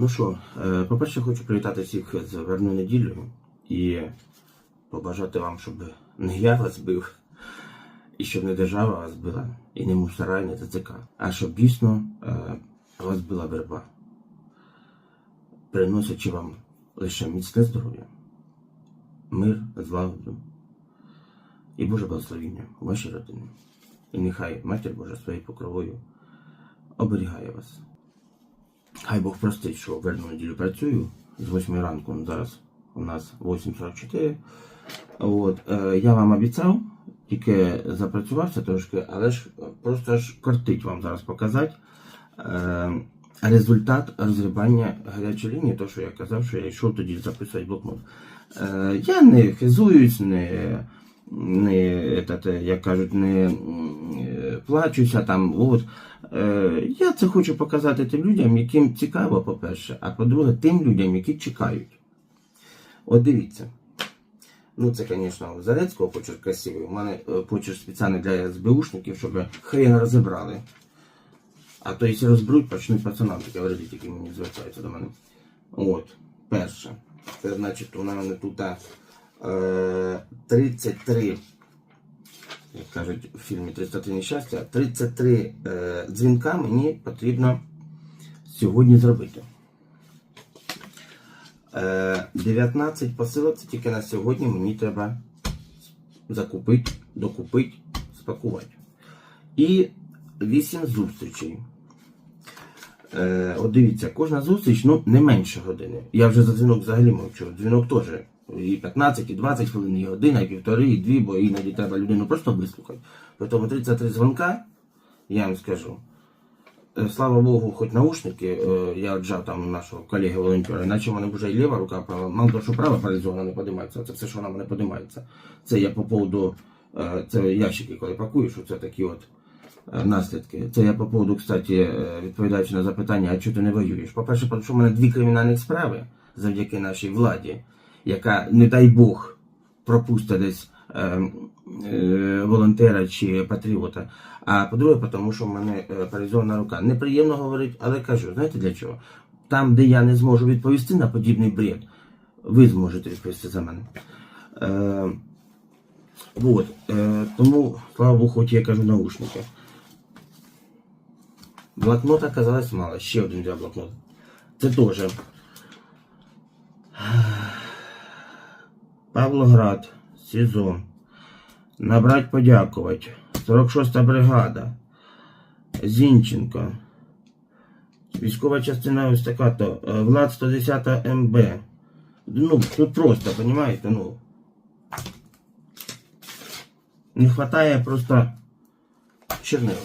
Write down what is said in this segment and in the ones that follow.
Ну що, е, по-перше, хочу привітати всіх з верною неділею і побажати вам, щоб не я вас бив, і щоб не держава вас била, і не мусора, і не ТЦК, а щоб дійсно е, вас била верба, приносячи вам лише міцне здоров'я, мир, злагоду і Боже благословіння у вашій родині. І нехай Матір Божа своєю покровою оберігає вас. Хай Бог простить, що в верну неділю працюю з 8 ранку. Зараз у нас 8.44. От, е, я вам обіцяв, тільки запрацювався трошки, але ж просто ж кортить вам зараз показати е, результат розрібання гарячої лінії, то що я казав, що я йшов тоді записувати блокнот. Е, я не хизуюсь, не, не етате, як кажуть, не е, плачуся там. От. Е, Я це хочу показати тим людям, яким цікаво, по-перше, а по-друге, тим людям, які чекають. От дивіться. Ну, це, звісно, у Зарецького почерк красивий. У мене е, почерк спеціальний для СБУшників, щоб хрен розібрали. А то, якщо розберуть, почнуть пацанам таке говорити, які мені звертаються до мене. От, перше. Це значить, у мене тут 33 як кажуть в фільмі 303 нещастя, 33 е, дзвінка мені потрібно сьогодні зробити. Е, 19 посилок це тільки на сьогодні мені треба закупити, докупити, спакувати. І 8 зустрічей. Е, от дивіться, кожна зустріч ну, не менше години. Я вже за дзвінок взагалі мовчу. Дзвінок теж і 15, і 20 хвилин, і година, і півтори, і дві, бо іноді треба людину просто вислухати. Тому 33 дзвонка, я вам скажу. Е, Слава Богу, хоч наушники, е, я отжав там нашого колеги волонтера, іначе в мене вже і ліва рука права. Мало того, що права паралізована не подимається, це все, що вона мене подимається. Це я по поводу, е, це ящики, коли пакуєш, це такі от наслідки. Це я по поводу, кстати, відповідаючи на запитання, а чого ти не воюєш? По-перше, тому що в мене дві кримінальні справи завдяки нашій владі, яка, не дай Бог, пропустить десь е, е, волонтера чи патріота. А по-друге, тому що в мене е, паралізована рука. Неприємно говорити, але кажу, знаєте для чого? Там, де я не зможу відповісти на подібний бред, ви зможете відповісти за мене. Е, вот, е, тому, слава Богу, хоч я кажу наушники. Блокнота оказалось мало. Ще один для блокнота. Це теж. Павлоград, СІЗО. Набрать подякувати. 46-та бригада. Зінченко. Військова частина ось така то. е, Влад 110 МБ. Ну, тут просто, понимаете, ну. Не хватает просто чернил.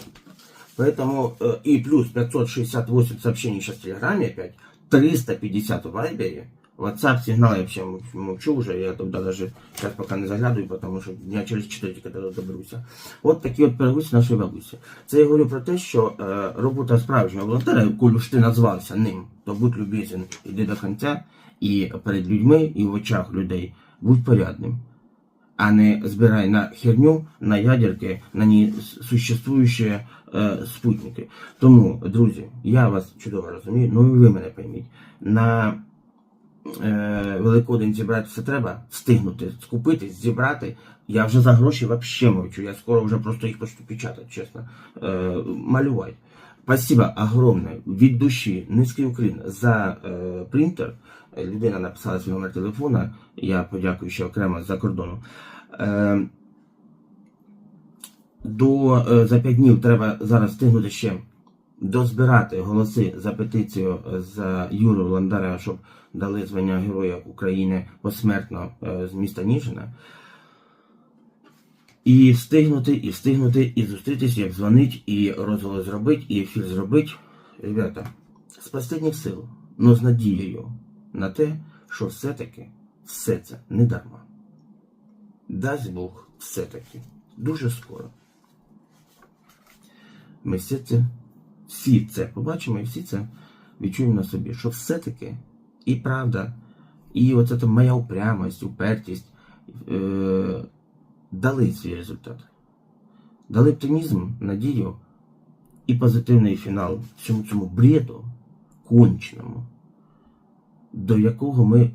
Поэтому и плюс 568 сообщений сейчас в Телеграме опять, 350 в Вайбере, WhatsApp сигнал я вообще молчу уже, я туда даже сейчас пока не заглядываю, потому що дня через 4 тільки доберуся. От такі от перегусі нашої бабусі. Це я говорю про те, що е, робота справжнього волонтера, коли ж ти назвався ним, то будь любезен, іди до кінця, і перед людьми, і в очах людей будь порядним а не збирай на херню, на ядерки, на несуществуючі е, спутники. Тому, друзі, я вас чудово розумію, ну і ви мене пойміть. На Великодень зібрати все треба, встигнути, скупити, зібрати. Я вже за гроші взагалі мовчу. Я скоро вже просто їх почну печатати, чесно. Е, малювати. Спасибо огромне від душі, низький уклін за е, принтер. Людина написала свій номер телефона. Я подякую ще окремо за кордону. Е, до, е, за 5 днів треба зараз встигнути ще дозбирати голоси за петицію за Юру Ландаря, щоб дали звання Героя України посмертно е, з міста Ніжина. І встигнути, і встигнути, і зустрітись, як дзвонить, і розголос зробить, і ефір зробить. Ребята, з останніх сил, но з надією на те, що все-таки все це не дарма. Дасть Бог все-таки дуже скоро. Ми всі це, всі це побачимо і всі це відчуємо на собі, що все-таки і правда, і оця там моя упрямость, упертість е, дали свій результат. Дали оптимізм, надію і позитивний фінал всьому цьому бреду конченому. до якого ми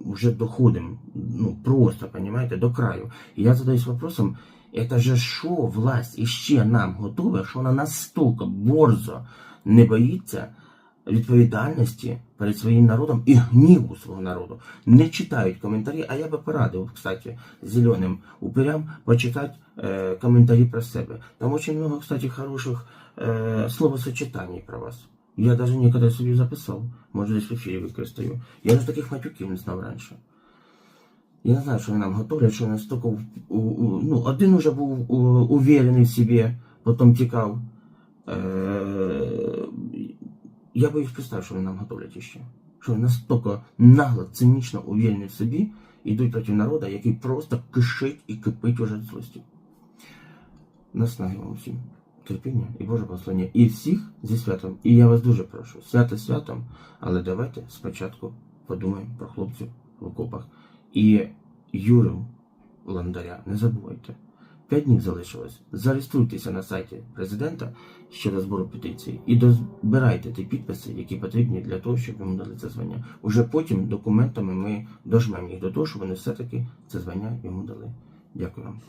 вже доходимо, ну просто, понимаете, до краю. І я задаюсь вопросом, это же що власть іще нам готова, що вона настільки борзо не боїться відповідальності перед своїм народом і гніву свого народу. Не читають коментарі, а я би порадив, кстати, зеленим упирям почитати е, коментарі про себе. Там очень много, кстати, хороших е, словосочетаний про вас. Я даже некогда собі записав, може десь в ефірі використаю. Я ж таких матюків не знав раніше. Я не знаю, що вони нам готовлять, що настільки ну, один уже був уверений в собі, потім тікав. Е, я боюсь представити, що вони нам готовлять іще. Що вони настільки нагло, цинічно уверені в собі, йдуть проти народу, який просто кишить і кипить уже злості. Наснаги вам всім. Терпіння і Боже благословення. І всіх зі святом. І я вас дуже прошу, свято святом, але давайте спочатку подумаємо про хлопців в окопах. І Юру Ландаря, не забувайте. П'ять днів залишилось. Зареєструйтеся на сайті президента щодо збору петиції і дозбирайте ті підписи, які потрібні для того, щоб йому дали це звання. Уже потім документами ми дожмемо їх до того, щоб вони все-таки це звання йому дали. Дякую вам.